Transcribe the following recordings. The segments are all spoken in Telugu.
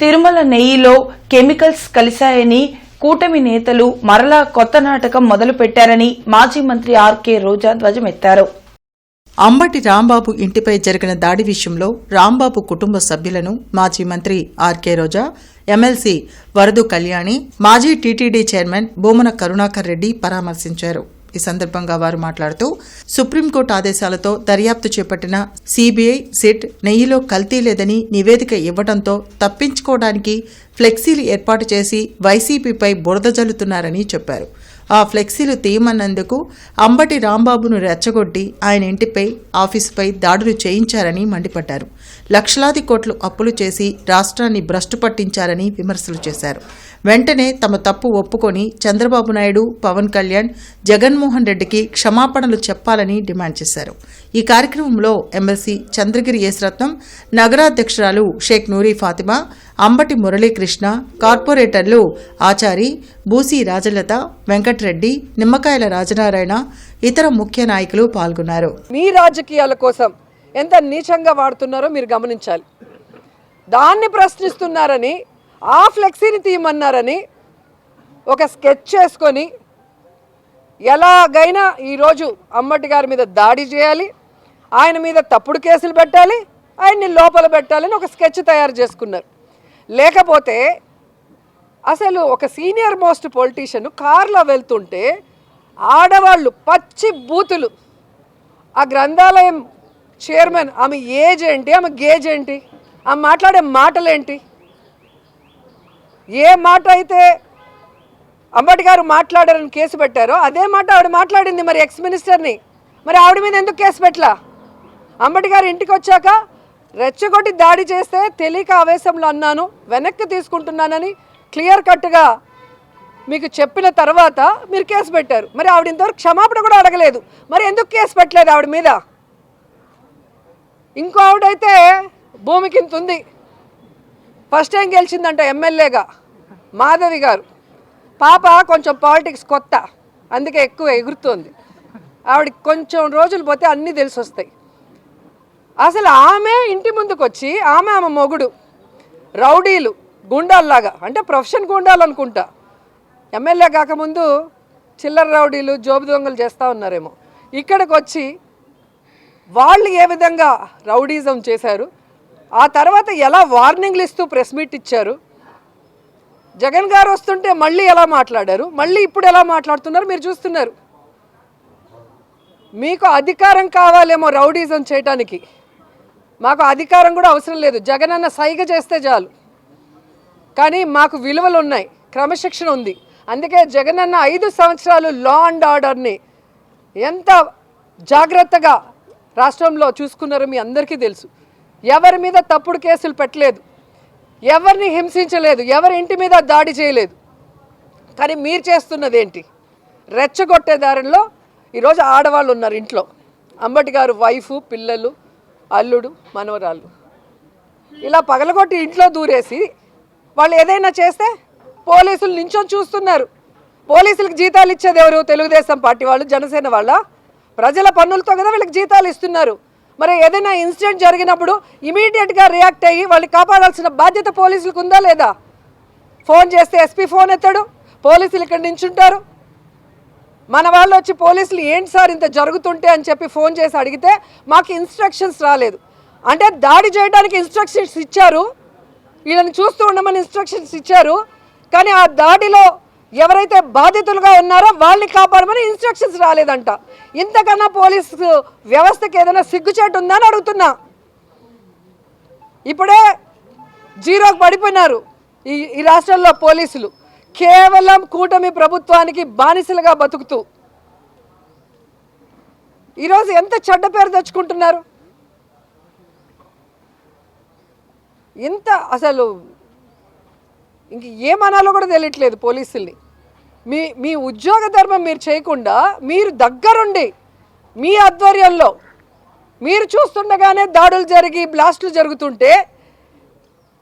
తిరుమల నెయ్యిలో కెమికల్స్ కలిశాయని కూటమి నేతలు మరలా కొత్త నాటకం మొదలుపెట్టారని మాజీ మంత్రి ఆర్కే రోజా ధ్వజమెత్తారు అంబటి రాంబాబు ఇంటిపై జరిగిన దాడి విషయంలో రాంబాబు కుటుంబ సభ్యులను మాజీ మంత్రి ఆర్కే రోజా ఎమ్మెల్సీ వరదు కళ్యాణి మాజీ టీటీడీ చైర్మన్ బోమన కరుణాకర్ రెడ్డి పరామర్శించారు. ఈ సందర్భంగా వారు మాట్లాడుతూ సుప్రీంకోర్టు ఆదేశాలతో దర్యాప్తు చేపట్టిన సీబీఐ సిట్ నెయ్యిలో కల్తీ లేదని నివేదిక ఇవ్వడంతో తప్పించుకోవడానికి ఫ్లెక్సీలు ఏర్పాటు చేసి వైసీపీపై బురద జల్లుతున్నారని చెప్పారు. ఆ ఫ్లెక్సీలు తీయమన్నందుకు అంబటి రాంబాబును రెచ్చగొట్టి ఆయన ఇంటిపై ఆఫీసుపై దాడులు చేయించారని మండిపడ్డారు. లక్షలాది కోట్లు అప్పులు చేసి రాష్ట్రాన్ని భ్రష్టు పట్టించారని విమర్శలు చేశారు. వెంటనే తమ తప్పు ఒప్పుకొని చంద్రబాబు నాయుడు పవన్ కళ్యాణ్ జగన్మోహన్ రెడ్డికి క్షమాపణలు చెప్పాలని డిమాండ్ చేశారు. ఈ కార్యక్రమంలో ఎమ్మెల్సీ చంద్రగిరి యేసరత్నం నగరాధ్యక్షురాలు షేక్ నూరి ఫాతిమా అంబటి మురళీకృష్ణ కార్పొరేటర్లు ఆచారి బూసి రాజలత వెంకట్రెడ్డి నిమ్మకాయల రాజనారాయణ ఇతర ముఖ్య నాయకులు పాల్గొన్నారు. మీ రాజకీయాల కోసం ఎంత నీచంగా వాడుతున్నారో మీరు గమనించాలి. దాన్ని ప్రశ్నిస్తున్నారని ఆ ఫ్లెక్సీని తీయమన్నారని ఒక స్కెచ్ చేసుకొని ఎలాగైనా ఈరోజు అమ్మటి గారి మీద దాడి చేయాలి ఆయన మీద తప్పుడు కేసులు పెట్టాలి ఆయన్ని లోపల పెట్టాలని ఒక స్కెచ్ తయారు చేసుకున్నారు. లేకపోతే అసలు ఒక సీనియర్ మోస్ట్ పొలిటీషియన్ కార్లో వెళ్తుంటే ఆడవాళ్ళు పచ్చి బూతులు ఆ గ్రంథాలయం చైర్మన్ ఆమె ఏజ్ ఏంటి? ఆమె గేజ్ ఏంటి? ఆమె మాట్లాడే మాటలేంటి? ఏ మాట అయితే అంబటి గారు మాట్లాడారని కేసు పెట్టారో అదే మాట ఆవిడ మాట్లాడింది మరి ఎక్స్ మినిస్టర్ని. మరి ఆవిడ మీద ఎందుకు కేసు పెట్టలా? అంబటి గారు ఇంటికి వచ్చాక రెచ్చగొట్టి దాడి చేస్తే తెలియక ఆవేశంలో అన్నాను వెనక్కి తీసుకుంటున్నానని క్లియర్ కట్గా మీకు చెప్పిన తర్వాత మీరు కేసు పెట్టారు. మరి ఆవిడ ఇంతవరకు క్షమాపణ కూడా అడగలేదు. మరి ఎందుకు కేసు పెట్టలేదు ఆవిడ మీద? ఇంకో ఆవిడైతే భూమికి ఇంత ఉంది ఫస్ట్ టైం గెలిచిందంట ఎమ్మెల్యేగా మాధవి గారు. పాప కొంచెం పాలిటిక్స్ కొత్త అందుకే ఎక్కువ ఎగురుతోంది. ఆవిడకి కొంచెం రోజులు పోతే అన్నీ తెలిసి వస్తాయి అసలు ఆమె ఇంటి ముందుకు వచ్చి ఆమె ఆమె మొగుడు రౌడీలు గుండాల్లాగా అంటే ప్రొఫెషన్ గుండాలు అనుకుంటా ఎమ్మెల్యే కాకముందు చిల్లర రౌడీలు జోబు దొంగలు చేస్తూ ఉన్నారేమో. ఇక్కడికి వచ్చి వాళ్ళు ఏ విధంగా రౌడీజం చేశారు ఆ తర్వాత ఎలా వార్నింగ్లు ఇస్తూ ప్రెస్ మీట్ ఇచ్చారు జగన్ గారు వస్తుంటే మళ్ళీ ఎలా మాట్లాడారు మళ్ళీ ఇప్పుడు ఎలా మాట్లాడుతున్నారు మీరు చూస్తున్నారు. మీకు అధికారం కావాలేమో రౌడీజం చేయటానికి. మాకు అధికారం కూడా అవసరం లేదు. జగన్ అన్న సైగ చేస్తే చాలు. కానీ మాకు విలువలు ఉన్నాయి క్రమశిక్షణ ఉంది. అందుకే జగన్ అన్న ఐదు సంవత్సరాలు లా అండ్ ఆర్డర్ని ఎంత జాగ్రత్తగా రాష్ట్రంలో చూసుకున్నారో మీ అందరికీ తెలుసు. ఎవరి మీద తప్పుడు కేసులు పెట్టలేదు. ఎవరిని హింసించలేదు. ఎవరి ఇంటి మీద దాడి చేయలేదు. కానీ మీరు చేస్తున్నది ఏంటి రెచ్చగొట్టే దారిలో ఈరోజు ఆడవాళ్ళు ఉన్నారు ఇంట్లో. అంబటి గారు వైఫ్ పిల్లలు అల్లుడు మనవరాళ్ళు. ఇలా పగలగొట్టి ఇంట్లో దూరేసి వాళ్ళు ఏదైనా చేస్తే పోలీసులు నించొని చూస్తున్నారు. పోలీసులకు జీతాలు ఇచ్చేది ఎవరు? తెలుగుదేశం పార్టీ వాళ్ళు జనసేన వాళ్ళ ప్రజల పన్నులతో కదా వీళ్ళకి జీతాలు ఇస్తున్నారు. మరి ఏదైనా ఇన్సిడెంట్ జరిగినప్పుడు ఇమీడియట్గా రియాక్ట్ అయ్యి వాళ్ళని కాపాడాల్సిన బాధ్యత పోలీసులకు ఉందా లేదా? ఫోన్ చేస్తే ఎస్పీ ఫోన్ ఎత్తాడు పోలీసులు ఇక్కడ నించుంటారు. మన వాళ్ళు వచ్చి పోలీసులు ఏంటి సార్ ఇంత జరుగుతుంటే అని చెప్పి ఫోన్ చేసి అడిగితే మాకు ఇన్స్ట్రక్షన్స్ రాలేదు. అంటే దాడి చేయడానికి ఇన్స్ట్రక్షన్స్ ఇచ్చారు. వీళ్ళని చూస్తూ ఉండమని ఇన్స్ట్రక్షన్స్ ఇచ్చారు. కానీ ఆ దాడిలో ఎవరైతే బాధితులుగా ఉన్నారో వాళ్ళని కాపాడమని ఇన్స్ట్రక్షన్స్ రాలేదంట. ఇంతకన్నా పోలీసు వ్యవస్థకి ఏదైనా సిగ్గుచేటు ఉందా అని అడుగుతున్నా. ఇప్పుడే జీరోకి పడిపోయినారు ఈ ఈ రాష్ట్రంలో పోలీసులు. కేవలం కూటమి ప్రభుత్వానికి బానిసలుగా బతుకుతూ. ఈరోజు ఎంత చెడ్డ పేరు తెచ్చుకుంటున్నారు? ఇంత అసలు ఇంక ఏమనాలో కూడా తెలియట్లేదు పోలీసుల్ని. మీ మీ ఉద్యోగ ధర్మం మీరు చేయకుండా మీరు దగ్గరుండి మీ ఆధ్వర్యంలో మీరు చూస్తుండగానే దాడులు జరిగి బ్లాస్టులు జరుగుతుంటే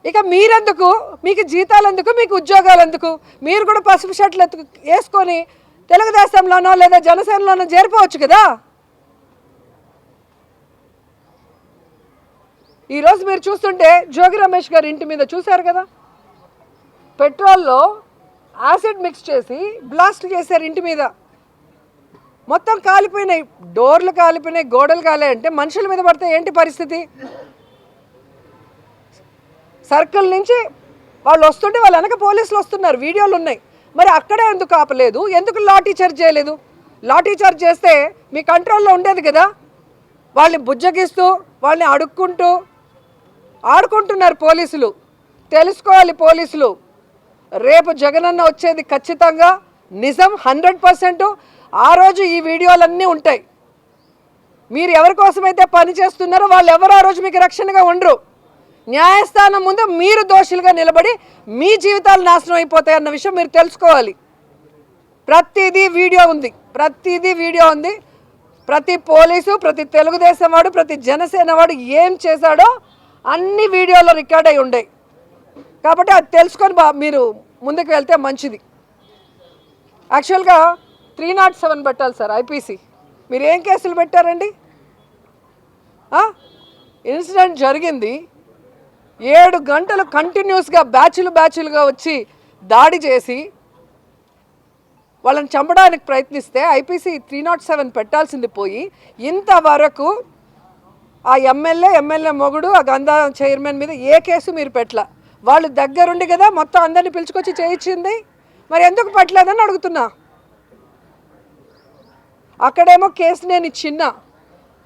ఇక మీరెందుకు? మీకు జీతాలు ఎందుకు? మీకు ఉద్యోగాలు ఎందుకు? మీరు కూడా పసుపు షర్ట్లు ఎత్తుకు వేసుకొని తెలుగుదేశంలోనో లేదా జనసేనలోనో చేరిపోవచ్చు కదా? ఈరోజు మీరు చూస్తుంటే జోగి రమేష్ గారి ఇంటి మీద చూశారు కదా? పెట్రోల్లో యాసిడ్ మిక్స్ చేసి బ్లాస్ట్ చేశారు ఇంటి మీద. మొత్తం కాలిపోయినాయి. డోర్లు కాలిపోయినాయి గోడలు కాలాయి అంటే మనుషుల మీద పడితే ఏంటి పరిస్థితి? సర్కిల్ నుంచి వాళ్ళు వస్తుంటే వాళ్ళు వెనక పోలీసులు వస్తున్నారు. వీడియోలు ఉన్నాయి. మరి అక్కడే ఎందుకు ఆపలేదు? ఎందుకు లాఠీ చార్జ్ చేయలేదు? లాఠీ చార్జ్ చేస్తే మీ కంట్రోల్లో ఉండేది కదా? వాళ్ళని బుజ్జగిస్తూ వాళ్ళని అడుక్కుంటూ ఆడుకుంటున్నారు పోలీసులు. తెలుసుకోవాలి పోలీసులు. రేపు జగనన్న వచ్చేది ఖచ్చితంగా నిజం హండ్రెడ్ పర్సెంట్. ఆ రోజు ఈ వీడియోలన్నీ ఉంటాయి. మీరు ఎవరి కోసమైతే పని చేస్తున్నారో వాళ్ళు ఎవరు ఆ రోజు మీకు రక్షణగా ఉండరు. న్యాయస్థానం ముందు మీరు దోషులుగా నిలబడి మీ జీవితాలు నాశనం అయిపోతాయి అన్న విషయం మీరు తెలుసుకోవాలి. ప్రతిదీ వీడియో ఉంది. ప్రతిదీ వీడియో ఉంది. ప్రతి పోలీసు ప్రతి తెలుగుదేశం వాడు ప్రతి జనసేన వాడు ఏం చేశాడో అన్ని వీడియోలో రికార్డ్ అయి ఉండేవి కాబట్టి అది తెలుసుకొని బా మీరు ముందుకు వెళ్తే మంచిది. యాక్చువల్గా త్రీ నాట్ సెవెన్ పెట్టాలి సార్ ఐపీసీ మీరు ఏం కేసులు పెట్టారండి? ఇన్సిడెంట్ జరిగింది. ఏడు గంటలు కంటిన్యూస్గా బ్యాచ్లు బ్యాచ్లుగా వచ్చి దాడి చేసి వాళ్ళని చంపడానికి ప్రయత్నిస్తే ఐపీసీ త్రీ నాట్ సెవెన్ పెట్టాల్సింది పోయి ఇంతవరకు ఆ ఎమ్మెల్యే ఎమ్మెల్యే మొగుడు ఆ గంధా చైర్మన్ మీద ఏ కేసు మీరు పెట్టలా? వాళ్ళు దగ్గరుండి కదా మొత్తం అందరిని పిలుచుకొచ్చి చేయించింది. మరి ఎందుకు పట్టలేదని అడుగుతున్నా. అక్కడేమో కేసు నేను చిన్న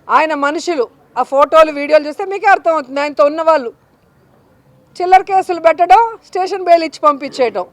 ఆయన మనుషులు ఆ ఫోటోలు వీడియోలు చూస్తే మీకే అర్థమవుతుంది. ఆయనతో ఉన్నవాళ్ళు. చిల్లర కేసులు పెట్టడం స్టేషన్ బెయిల్ ఇచ్చి పంపించేయటం.